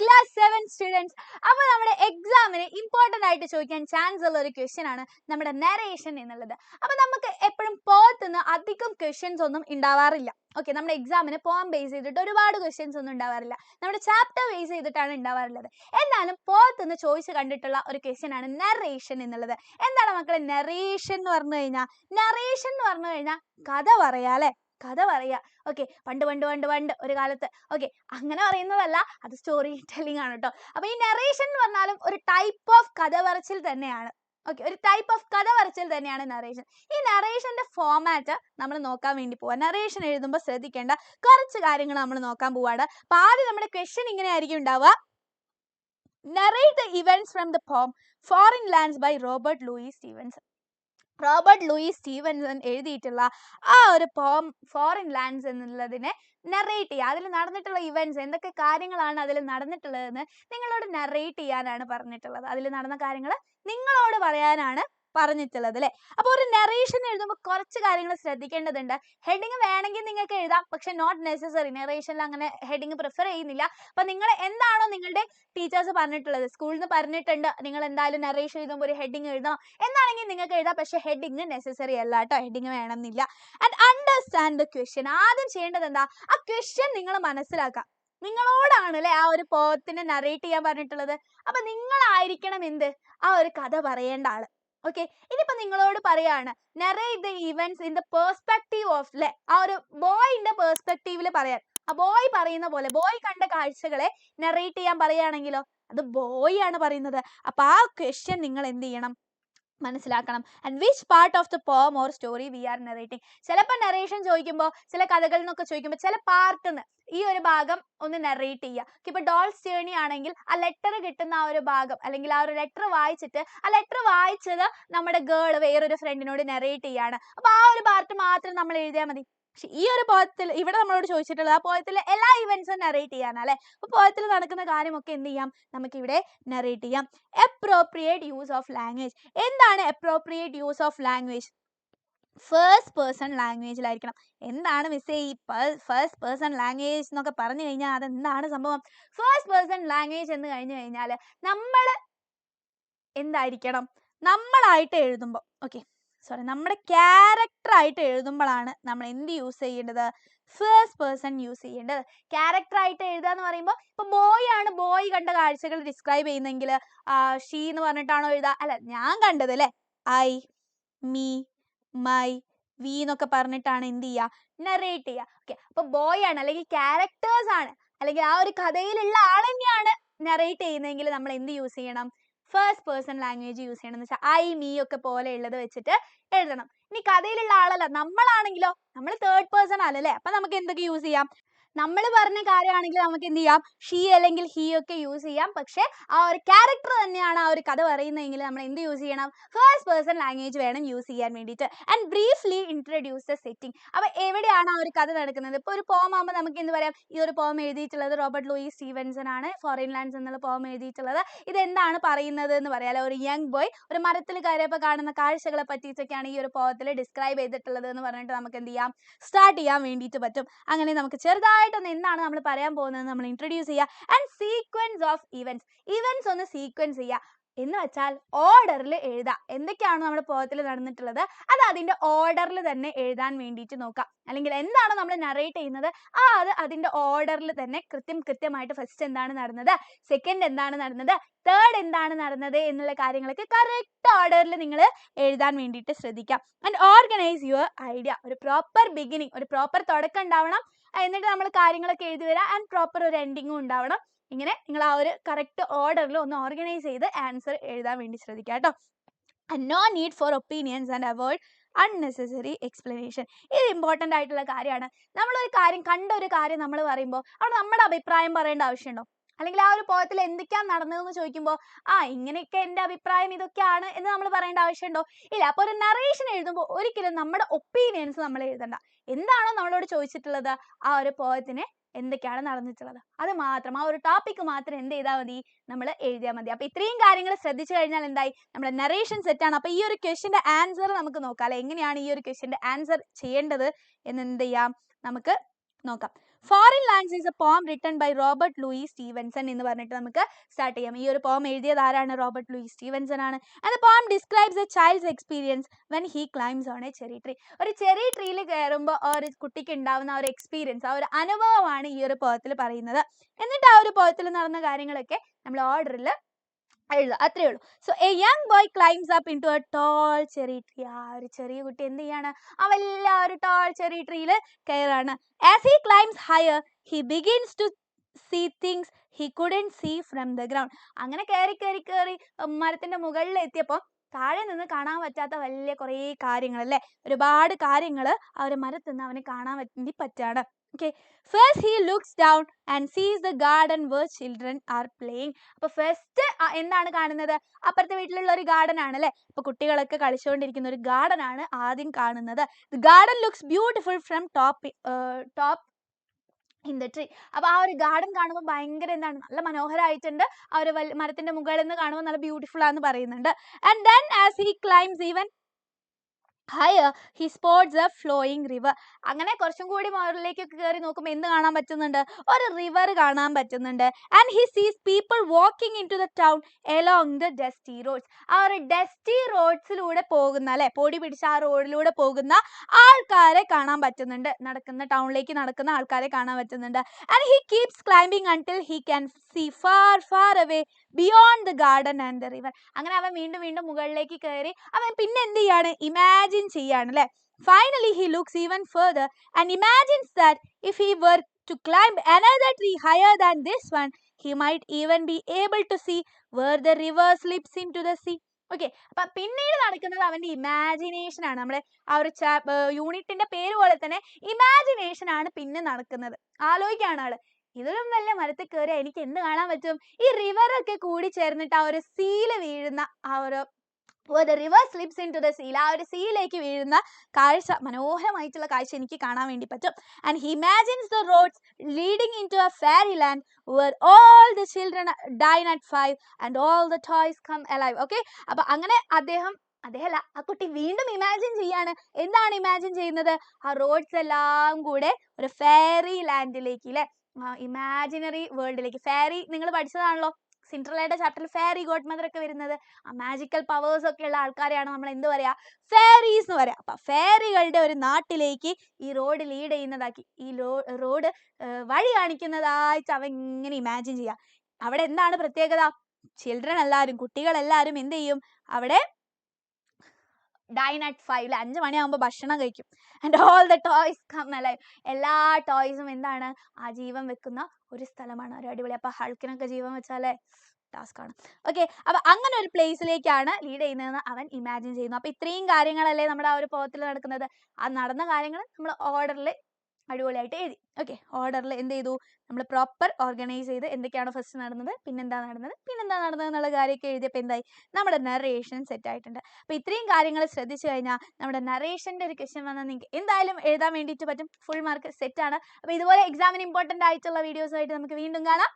Class seven students അപ്പോൾ നമ്മുടെ എക്സാമിന് ഇമ്പോർട്ടന്റ് ആയിട്ട് ചോദിക്കാൻ ചാൻസ് ഉള്ള ഒരു ക്വസ്റ്റ്യൻ ആണ് നമ്മുടെ നരേഷൻ എന്നുള്ളത്. അപ്പോൾ നമുക്ക് എപ്പോഴും പോത്തുനിന്ന് അധികം ക്വസ്റ്റ്യൻസ് ഒന്നും ഉണ്ടാവാറില്ല. ഓക്കെ നമ്മുടെ എക്സാമിന് പോം ബേസ് ചെയ്തിട്ട് ഒരുപാട് ക്വസ്റ്റ്യൻസ് ഒന്നും ഉണ്ടാവാറില്ല. നമ്മുടെ ചാപ്റ്റർ ബേസ് ചെയ്തിട്ടാണ് ഉണ്ടാവാറുള്ളത്. എന്നാലും പോത്തുനിന്ന് ചോദിച്ച് കണ്ടിട്ടുള്ള ഒരു ക്വസ്റ്റ്യൻ ആണ് നറേഷൻ എന്നുള്ളത്. എന്താണ് മക്കളെ? നറേഷൻ എന്ന് പറഞ്ഞു കഴിഞ്ഞാൽ നറേഷൻ എന്ന് പറഞ്ഞു കഴിഞ്ഞാൽ കഥ പറയാ കഥ പറയാ ഓക്കെ പണ്ട് പണ്ട് പണ്ട് പണ്ട് ഒരു കാലത്ത്. ഓക്കെ അങ്ങനെ പറയുന്നതല്ല അത് സ്റ്റോറി ടെല്ലിംഗ് ആണ് കേട്ടോ അപ്പൊ ഈ നറേഷൻ എന്ന് പറഞ്ഞാലും ഒരു ടൈപ്പ് ഓഫ് കഥ പറച്ചിൽ തന്നെയാണ്. ഓക്കെ ഒരു ടൈപ്പ് ഓഫ് കഥ പറച്ചിൽ തന്നെയാണ് നറേഷൻ ഈ നറേഷന്റെ ഫോമാറ്റ് നമ്മൾ നോക്കാൻ വേണ്ടി പോവാ. നറേഷൻ എഴുതുമ്പോൾ ശ്രദ്ധിക്കേണ്ട കുറച്ച് കാര്യങ്ങൾ നമ്മൾ നോക്കാൻ പോവാണ്. അപ്പൊ ആദ്യം നമ്മുടെ ക്വസ്റ്റ്യൻ ഇങ്ങനെ ആയിരിക്കും ഉണ്ടാവുക. Narrate the events from the poem foreign lands by Robert Louis Stevenson Robert Louis Stevenson എഴുതിയിട്ടുള്ള ആ ഒരു പോം ഫോറിൻ ലാൻഡ്സ് എന്നുള്ളതിനെ നറേറ്റ് ചെയ്യുക. അതിൽ നടന്നിട്ടുള്ള ഇവന്റ്സ് എന്തൊക്കെ കാര്യങ്ങളാണ് അതിൽ നടന്നിട്ടുള്ളതെന്ന് നിങ്ങളോട് നറേറ്റ് ചെയ്യാനാണ് പറഞ്ഞിട്ടുള്ളത്. അതിൽ നടന്ന കാര്യങ്ങൾ നിങ്ങളോട് പറയാനാണ് പറഞ്ഞിട്ടുള്ളത് അല്ലേ? അപ്പോൾ ഒരു നെറേഷൻ എഴുതുമ്പോൾ കുറച്ച് കാര്യങ്ങൾ ശ്രദ്ധിക്കേണ്ടതുണ്ട്. ഹെഡിങ് വേണമെങ്കിൽ നിങ്ങൾക്ക് എഴുതാം പക്ഷെ നോട്ട് നെസസറി നെറേഷനിൽ അങ്ങനെ ഹെഡിങ് പ്രിഫർ ചെയ്യുന്നില്ല. അപ്പൊ നിങ്ങൾ എന്താണോ നിങ്ങളുടെ ടീച്ചേഴ്സ് പറഞ്ഞിട്ടുള്ളത്. സ്കൂളിൽ നിന്ന് പറഞ്ഞിട്ടുണ്ട്. നിങ്ങൾ എന്തായാലും നെറേഷൻ എഴുതുമ്പോൾ ഒരു ഹെഡിങ് എഴുതണം. എന്നാണെങ്കിൽ നിങ്ങൾക്ക് എഴുതാം പക്ഷെ ഹെഡിങ് നെസസറി അല്ല കേട്ടോ. ഹെഡിങ് വേണമെന്നില്ല. ആൻഡ് അണ്ടർസ്റ്റാൻഡ് ദ ക്വസ്റ്റ്യൻ ആദ്യം ചെയ്യേണ്ടത് എന്താ? ആ ക്വസ്റ്റ്യൻ നിങ്ങൾ മനസ്സിലാക്കുക. നിങ്ങളോടാണ് അല്ലെ ആ ഒരു പോത്തിനെ നറേറ്റ് ചെയ്യാൻ പറഞ്ഞിട്ടുള്ളത്? അപ്പൊ നിങ്ങളായിരിക്കണം എന്ത്? ആ ഒരു കഥ പറയേണ്ട ആൾ. ഓക്കെ ഇനിയിപ്പോ നിങ്ങളോട് പറയാണ് narrate the events in the perspective of ലെ ആ ഒരു ബോയിന്റെ പേഴ്സ്പെക്ടീവിൽ പറയാൻ. ആ ബോയ് പറയുന്ന പോലെ ബോയ് കണ്ട കാഴ്ചകളെ നറേറ്റ് ചെയ്യാൻ പറയുകയാണെങ്കിലോ അത് ബോയ് ആണ് പറയുന്നത്. അപ്പൊ ആ ക്വസ്റ്റ്യൻ നിങ്ങൾ എന്ത് ചെയ്യണം? മനസ്സിലാക്കണം. And which part of the poem or story we are narrating ചിലപ്പോൾ നെറേഷൻ ചോദിക്കുമ്പോൾ ചില കഥകളിൽ നിന്നൊക്കെ ചോദിക്കുമ്പോൾ ചില പാർട്ടിന്ന് ഈ ഒരു ഭാഗം ഒന്ന് നെറേറ്റ് ചെയ്യുക ഇപ്പൊ ഡോൾസ് ജേണി ആണെങ്കിൽ ആ ലെറ്റർ കിട്ടുന്ന ആ ഒരു ഭാഗം അല്ലെങ്കിൽ ആ ഒരു ലെറ്റർ വായിച്ചിട്ട് ആ ലെറ്റർ വായിച്ചത് നമ്മുടെ ഗേൾ വേറൊരു ഫ്രണ്ടിനോട് നെറേറ്റ് ചെയ്യാണ്. അപ്പൊ ആ ഒരു പാർട്ട് മാത്രം നമ്മൾ എഴുതിയാൽ മതി. പക്ഷെ ഈ ഒരു പോയത്തിൽ ഇവിടെ നമ്മളോട് ചോദിച്ചിട്ടുള്ളത് ആ പോയത്തിലെ എല്ലാ ഇവന്റ്സും നറേറ്റ് ചെയ്യാനാ അല്ലെ അപ്പൊ പോയത്തിൽ നടക്കുന്ന കാര്യമൊക്കെ എന്ത് ചെയ്യാം? നമുക്ക് ഇവിടെ നറേറ്റ് ചെയ്യാം. അപ്രോപ്രിയേറ്റ് യൂസ് ഓഫ് ലാംഗ്വേജ് എന്താണ് appropriate use of language first person ലാംഗ്വേജിലായിരിക്കണം എന്താണ് മിസ്സേ ഈ ഫേസ്റ്റ് പേഴ്സൺ ലാംഗ്വേജ് എന്നൊക്കെ പറഞ്ഞു കഴിഞ്ഞാൽ അതെന്താണ് സംഭവം? ഫേസ്റ്റ് പേഴ്സൺ ലാംഗ്വേജ് എന്ന് കഴിഞ്ഞു കഴിഞ്ഞാൽ നമ്മൾ എന്തായിരിക്കണം? നമ്മളായിട്ട് എഴുതുമ്പോൾ ഓക്കെ സോറി നമ്മുടെ ക്യാരക്ടർ ആയിട്ട് എഴുതുമ്പോഴാണ് നമ്മൾ എന്ത് യൂസ് ചെയ്യേണ്ടത്? ഫേസ്റ്റ് പേഴ്സൺ യൂസ് ചെയ്യേണ്ടത്. ക്യാരക്ടർ ആയിട്ട് എഴുതുക എന്ന് പറയുമ്പോൾ ഇപ്പൊ ബോയ് ആണ് ബോയ് കണ്ട കാഴ്ചകൾ ഡിസ്ക്രൈബ് ചെയ്യുന്നെങ്കിൽ ഷീ എന്ന് പറഞ്ഞിട്ടാണോ എഴുതുക? അല്ല ഞാൻ കണ്ടത് അല്ലേ? ഐ മീ മൈ വി എന്നൊക്കെ പറഞ്ഞിട്ടാണ് എന്ത് ചെയ്യുക? നറേറ്റ് ചെയ്യുക. ഓക്കെ അപ്പൊ ബോയ് ആണ് അല്ലെങ്കിൽ ക്യാരക്ടേഴ്സ് ആണ്. അല്ലെങ്കിൽ ആ ഒരു കഥയിലുള്ള ആൾ തന്നെയാണ് നറേറ്റ് ചെയ്യുന്നതെങ്കിൽ നമ്മൾ എന്ത് യൂസ് ചെയ്യണം? ഫസ്റ്റ് പേഴ്സൺ ലാംഗ്വേജ് യൂസ് ചെയ്യണം എന്ന് വെച്ചാൽ ഐ മീ ഒക്കെ പോലെ ഉള്ളത് വെച്ചിട്ട് എഴുതണം. ഇനി കഥയിലുള്ള ആളല്ല നമ്മളാണെങ്കിലോ നമ്മൾ തേർഡ് പേഴ്സൺ ആണല്ലേ അപ്പൊ നമുക്ക് എന്തൊക്കെ യൂസ് ചെയ്യാം? നമ്മൾ പറഞ്ഞ കാര്യമാണെങ്കിൽ നമുക്ക് എന്ത് ചെയ്യാം? ഷീ അല്ലെങ്കിൽ ഹീ ഒക്കെ യൂസ് ചെയ്യാം. പക്ഷേ ആ ഒരു ക്യാരക്ടർ തന്നെയാണ് ആ ഒരു കഥ പറയുന്നതെങ്കിൽ നമ്മൾ എന്ത് യൂസ് ചെയ്യണം? ഫേസ്റ്റ് പേഴ്സൺ ലാംഗ്വേജ് വേണം യൂസ് ചെയ്യാൻ വേണ്ടിയിട്ട്. And briefly introduce the setting അപ്പോൾ എവിടെയാണ് ആ ഒരു കഥ നടക്കുന്നത്? ഇപ്പൊ ഒരു പോം ആകുമ്പോൾ നമുക്ക് എന്ത് പറയാം? ഈ ഒരു പോം എഴുതിയിട്ടുള്ളത് റോബർട്ട് ലൂയിസ് സ്റ്റീവൻസൺ ആണ്. ഫോറിൻ ലാൻഡ്സ് എന്നുള്ള പോം എഴുതിയിട്ടുള്ളത്. ഇത് എന്താണ് പറയുന്നത് എന്ന് പറയാലോ ഒരു യങ് ബോയ് ഒരു മരത്തിൽ കയറിയപ്പോൾ കാണുന്ന കാഴ്ചകളെ പറ്റിയിട്ടൊക്കെയാണ് ഈ ഒരു പോത്തിൽ ഡിസ്ക്രൈബ് ചെയ്തിട്ടുള്ളത് എന്ന് പറഞ്ഞിട്ട് നമുക്ക് എന്ത് ചെയ്യാം? സ്റ്റാർട്ട് ചെയ്യാൻ വേണ്ടിയിട്ട് പറ്റും. അങ്ങനെ നമുക്ക് ചെറുതായിട്ടൊന്ന് എന്താണ് നമ്മൾ പറയാൻ പോകുന്നത് നമ്മൾ ഇൻട്രൊഡ്യൂസ് ചെയ്യുക. And sequence of events events ഒന്ന് സീക്വൻസ് ചെയ്യുക. എന്ന് വെച്ചാൽ ഓർഡറിൽ എഴുതാം എന്തൊക്കെയാണ് നമ്മുടെ പോയത്തിൽ നടന്നിട്ടുള്ളത്? അത് അതിന്റെ ഓർഡറിൽ തന്നെ എഴുതാൻ വേണ്ടിയിട്ട് നോക്കാം അല്ലെങ്കിൽ എന്താണ് നമ്മൾ നറേറ്റ് ചെയ്യുന്നത്? ആ അത് അതിന്റെ ഓർഡറിൽ തന്നെ കൃത്യം കൃത്യമായിട്ട് ഫസ്റ്റ് എന്താണ് നടന്നത്? സെക്കൻഡ് എന്താണ് നടന്നത്? തേർഡ് എന്താണ് നടന്നത്? എന്നുള്ള കാര്യങ്ങളൊക്കെ കറക്റ്റ് ഓർഡറിൽ നിങ്ങൾ എഴുതാൻ വേണ്ടിയിട്ട് ശ്രദ്ധിക്കാം ആൻഡ് ഓർഗനൈസ് യുവർ ഐഡിയ ഒരു പ്രോപ്പർ ബിഗിനിങ് ഒരു പ്രോപ്പർ തുടക്കം ഉണ്ടാവണം. എന്നിട്ട് നമ്മൾ കാര്യങ്ങളൊക്കെ എഴുതി വരാം ആൻഡ് പ്രോപ്പർ ഒരു എൻഡിങ്ങും ഉണ്ടാവണം. ഇങ്ങനെ നിങ്ങൾ ആ ഒരു കറക്റ്റ് ഓർഡറിൽ ഒന്ന് ഓർഗനൈസ് ചെയ്ത് ആൻസർ എഴുതാൻ വേണ്ടി ശ്രദ്ധിക്കുക കേട്ടോ. No need for opinions and avoid unnecessary explanation ഇത് ഇമ്പോർട്ടന്റ് ആയിട്ടുള്ള കാര്യമാണ്. നമ്മളൊരു കാര്യം കണ്ട ഒരു കാര്യം നമ്മൾ പറയുമ്പോൾ അവിടെ നമ്മുടെ അഭിപ്രായം പറയേണ്ട ആവശ്യമുണ്ടോ? അല്ലെങ്കിൽ ആ ഒരു പോയത്തിൽ എന്തൊക്കെയാണ് നടന്നതെന്ന് ചോദിക്കുമ്പോൾ ആ ഇങ്ങനെയൊക്കെ എന്റെ അഭിപ്രായം ഇതൊക്കെയാണ് എന്ന് നമ്മൾ പറയേണ്ട ആവശ്യമുണ്ടോ? ഇല്ല. അപ്പോൾ ഒരു നറേഷൻ എഴുതുമ്പോൾ ഒരിക്കലും നമ്മുടെ ഒപ്പീനിയൻസ് നമ്മൾ എഴുതണ്ട. എന്താണോ നമ്മളോട് ചോദിച്ചിട്ടുള്ളത് ആ ഒരു പോയത്തിനെ എന്തൊക്കെയാണ് നടന്നിട്ടുള്ളത്. അത് മാത്രം. ആ ഒരു ടോപ്പിക്ക് മാത്രം എന്ത് ചെയ്താൽ മതി? നമ്മൾ എഴുതിയാൽ മതി. അപ്പോൾ ഇത്രയും കാര്യങ്ങൾ ശ്രദ്ധിച്ചു കഴിഞ്ഞാൽ എന്തായി? നമ്മുടെ നറേഷൻ സെറ്റ് ആണ്. അപ്പൊ ഈ ഒരു ക്വസ്റ്റിന്റെ ആൻസർ നമുക്ക് നോക്കാം. അല്ലെ? എങ്ങനെയാണ് ഈ ഒരു ക്വസ്റ്റിന്റെ ആൻസർ ചെയ്യേണ്ടത്? എന്ന് എന്ത് ചെയ്യാം? നമുക്ക് നോക്കാം. Foreign lands is a poem written by Robert Louis Stevenson എന്ന് പറഞ്ഞിട്ട് നമുക്ക് സ്റ്റാർട്ട് ചെയ്യാം. ഈ ഒരു പോം എഴുതിയത് ആരാണ്? റോബർട്ട് ലൂയി സ്റ്റീവൻസൺ ആണ്. And poem describes a child's experience when he climbs on a cherry tree ഒരു ചെറി ട്രീയിൽ കയറുമ്പോൾ ഒരു കുട്ടിക്ക് ഉണ്ടാവുന്ന ഒരു എക്സ്പീരിയൻസ് ആ ഒരു അനുഭവമാണ് ഈ ഒരു പോയത്തിൽ പറയുന്നത്. എന്നിട്ട് ആ ഒരു പോയത്തിൽ നടന്ന കാര്യങ്ങളൊക്കെ നമ്മൾ ഓർഡറിൽ എഴുതുക അത്രേ ഉള്ളൂ. So a young boy climbs up into a tall cherry tree ആ ഒരു ചെറിയ കുട്ടി എന്ത് ചെയ്യാണ്? ആ വലിയ ഒരു ടോൾ ചെറി ട്രീയിൽ കയറാണ്. As he climbs higher he begins to see things he couldn't see from the ground അങ്ങനെ കയറി കയറി കയറി മരത്തിന്റെ മുകളിൽ എത്തിയപ്പോൾ താഴെ നിന്ന് കാണാൻ പറ്റാത്ത വലിയ കുറേ കാര്യങ്ങൾ അല്ലേ ഒരുപാട് കാര്യങ്ങൾ ആ ഒരു മരത്തിൽ നിന്ന് അവന് കാണാൻ വേണ്ടി പറ്റാണ്. Okay first he looks down and sees the garden where children are playing അപ്പോൾ ഫസ്റ്റ് എന്താണ് കാണുന്നത്? അപ്പുറത്തെ വീട്ടിലുള്ള ഒരു ഗാർഡൻ ആണ് അല്ലേ അപ്പോൾ കുട്ടികളൊക്കെ കളിച്ചുകൊണ്ടിരിക്കുന്ന ഒരു ഗാർഡൻ ആണ് ആദ്യം കാണുന്നത്. The garden looks beautiful from top top in the tree അപ്പോൾ ആ ഒരു ഗാർഡൻ കാണുമ്പോൾ ഭയങ്കര എന്താണ് നല്ല മനോഹരമായിട്ടുണ്ട് ആ ഒരു മരത്തിന്റെ മുകളിൽ നിന്ന് കാണുമ്പോൾ നല്ല ബ്യൂട്ടിഫുൾ ആണെന്ന് പറയുന്നുണ്ട്. And then as he climbs even higher he spots a flowing river അങ്ങനെ കുറച്ചും കൂടി മുകളിലേക്ക് കയറി നോക്കുമ്പോൾ എന്ത് കാണാൻ പറ്റുന്നുണ്ട്? ഒരു റിവർ കാണാൻ പറ്റുന്നുണ്ട്. And he sees people walking into the town along the dusty roads ആ ഒരു ഡസ്റ്റി റോഡ്സിലൂടെ പോകുന്ന അല്ലെ? പൊടി പിടിച്ച ആ റോഡിലൂടെ പോകുന്ന ആൾക്കാരെ കാണാൻ പറ്റുന്നുണ്ട്. നടക്കുന്ന ടൗണിലേക്ക് നടക്കുന്ന ആൾക്കാരെ കാണാൻ പറ്റുന്നുണ്ട്. And he keeps climbing until he can see far far away beyond the garden and the river അങ്ങനെ അവൻ വീണ്ടും വീണ്ടും മുകളിലേക്ക് കയറി അവൻ പിന്നെ എന്ത് ചെയ്യാണ്? ഇമാജിൻ ചെയ്യാണ് അല്ലെ? Finally he looks even further and imagines that if he were to climb another tree higher than this one he might even be able to see where the river slips into the sea okay അപ്പൊ പിന്നീട് നടക്കുന്നത് അവന്റെ imagination ആണ്. നമ്മുടെ ആ ഒരു യൂണിറ്റിന്റെ പേര് പോലെ തന്നെ ഇമാജിനേഷൻ ആണ് പിന്നെ നടക്കുന്നത്. ആലോചിക്കാണ് ആൾ. ഇതിലും വല്ല മരത്തിൽ കയറി എനിക്ക് എന്ത് കാണാൻ പറ്റും? ഈ റിവർ ഒക്കെ കൂടി ചേർന്നിട്ട് ആ ഒരു സീൽ വീഴുന്ന ആ ഒരു river slips into the സീൽ ആ ഒരു സീയിലേക്ക് വീഴുന്ന കാഴ്ച മനോഹരമായിട്ടുള്ള കാഴ്ച എനിക്ക് കാണാൻ വേണ്ടി പറ്റും. And he imagines the roads leading into a fairy land where all the children dine at five and all the toys come alive okay അപ്പൊ അങ്ങനെ അദ്ദേഹം അദ്ദേഹമല്ല ആ കുട്ടി വീണ്ടും ഇമാജിൻ ചെയ്യാണ്. എന്താണ് ഇമാജിൻ ചെയ്യുന്നത്? ആ റോഡ്സ് എല്ലാം കൂടെ ഒരു ഫെയറി ലാൻഡിലേക്ക് അല്ലെ ഇമാജിനറി വേൾഡിലേക്ക് ഫെയറി നിങ്ങൾ പഠിച്ചതാണല്ലോ. സിൻഡ്രലയുടെ ചാപ്റ്ററിൽ ഫെയറി ഗോഡ് മദർ ഒക്കെ വരുന്നത്. ആ മാജിക്കൽ പവേഴ്സ് ഒക്കെ ഉള്ള ആൾക്കാരെയാണ് നമ്മൾ എന്ത് പറയാ? ഫെയറീസ് എന്ന് പറയാം. അപ്പൊ ഫെയറികളുടെ ഒരു നാട്ടിലേക്ക് ഈ റോഡ് ലീഡ് ചെയ്യുന്നതാക്കി. ഈ റോഡ് വഴി കാണിക്കുന്നതായിട്ട് അവ ഇങ്ങനെ ഇമാജിൻ ചെയ്യാം. അവിടെ എന്താണ് പ്രത്യേകത? ചിൽഡ്രൻ എല്ലാവരും കുട്ടികളെല്ലാവരും എന്ത് ചെയ്യും? അവിടെ ഡൈൻ അറ്റ് ഫൈവ് അഞ്ച് മണിയാകുമ്പോൾ ഭക്ഷണം കഴിക്കും. And all the toys come alive എല്ലാ ടോയ്സും എന്താണ്? ആ ജീവൻ വെക്കുന്ന ഒരു സ്ഥലമാണ്. ഒരു അടിപൊളി. അപ്പൊ ഹൾക്കിനൊക്കെ ജീവൻ വെച്ചാലേ ടാസ്ക് ആണ്. ഓക്കെ അപ്പൊ അങ്ങനെ ഒരു പ്ലേസിലേക്കാണ് ലീഡ് ചെയ്യുന്നതെന്ന് അവൻ ഇമാജിൻ ചെയ്യുന്നു. അപ്പൊ ഇത്രയും കാര്യങ്ങളല്ലേ നമ്മുടെ ആ ഒരു പോകത്തിൽ നടക്കുന്നത്. ആ നടന്ന കാര്യങ്ങൾ നമ്മൾ ഓർഡറിൽ അടിപൊളിയായിട്ട് എഴുതി. ഓക്കെ ഓർഡറിൽ എന്ത് ചെയ്തു? നമ്മൾ പ്രോപ്പർ ഓർഗനൈസ് ചെയ്ത് എന്തൊക്കെയാണ് ഫസ്റ്റ് നടന്നത് പിന്നെന്താ നടന്നത് പിന്നെന്താ നടന്നത് എന്നുള്ള കാര്യമൊക്കെ എഴുതിയപ്പോൾ എന്തായി? നമ്മുടെ നറേഷൻ സെറ്റ് ആയിട്ടുണ്ട്. അപ്പോൾ ഇത്രയും കാര്യങ്ങൾ ശ്രദ്ധിച്ചു കഴിഞ്ഞാൽ നമ്മുടെ നറേഷന്റെ ഒരു ക്വസ്റ്റ്യൻ വന്നാൽ നിങ്ങൾക്ക് എന്തായാലും എഴുതാൻ വേണ്ടിയിട്ട് പറ്റും. ഫുൾ മാർക്ക് സെറ്റാണ് അപ്പോൾ ഇതുപോലെ എക്സാമിന് ഇമ്പോർട്ടന്റ് ആയിട്ടുള്ള വീഡിയോസുമായിട്ട് നമുക്ക് വീണ്ടും കാണാം.